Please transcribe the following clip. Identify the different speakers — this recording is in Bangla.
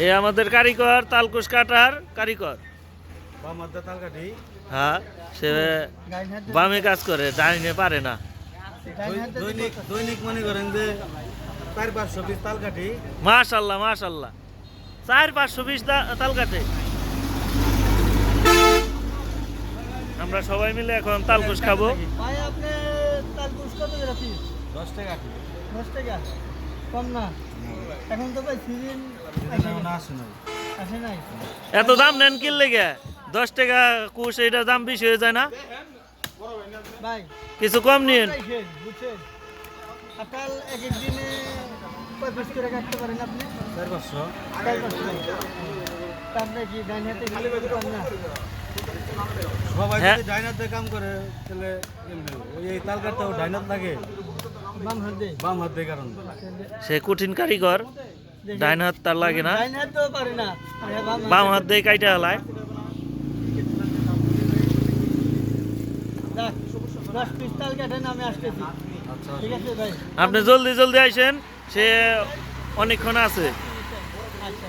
Speaker 1: এ আমাদের কারিগর তালকুশ কাটার কারিগর। হ্যাঁ সে বামে কাজ করে ডাইনে পারে না।
Speaker 2: দৈনিক দৈনিক মনে করেন যে চার পাঁচশো পিস তালকাঠি
Speaker 1: মাশাল্লাহ মাশাল্লাহ। চার পাঁচশো বিশ তাল কাটে। আমরা সবাই মিলে এখন তালকুশ খাব।
Speaker 3: ভাই আপনি তারকুশ কত করে পিস?
Speaker 2: দশ টাকা।
Speaker 3: দশ টাকা? কম না। এখন তো ভাই সিজন
Speaker 2: আসে
Speaker 3: নাই।
Speaker 1: এত দাম নেন কি লেগে? দশ টাকা কুশ এটা দাম বেশি হয়ে যায় না?
Speaker 3: ভাই
Speaker 1: কিছু কম নিন
Speaker 3: বুঝছেন? বুঝছেন এক এক দিনে কয় করে কাটতে পারেন আপনি?
Speaker 2: চার পাঁচশো।
Speaker 3: চার পাঁচশো। তা কি ডাইন হাতে খালি না?
Speaker 2: সবাই
Speaker 1: হ্যাঁ।
Speaker 2: যদি ডাইনাতে কাম করে তাহলে ওই এই তালকাঠটাও ডাইনাত লাগে।
Speaker 3: বাম হাত
Speaker 2: দিয়ে কারণ।
Speaker 1: সে কঠিন কারিগর ডাইন হাত তার লাগে না।
Speaker 3: ডাইন হাতেও পারে না। আরে বাম
Speaker 1: বাম হাত দিয়ে কাইটা হলায়।
Speaker 2: আচ্ছা
Speaker 1: আপনি জলদি জলদি আইসেন সে অনেকক্ষণ আছে।
Speaker 3: আচ্ছা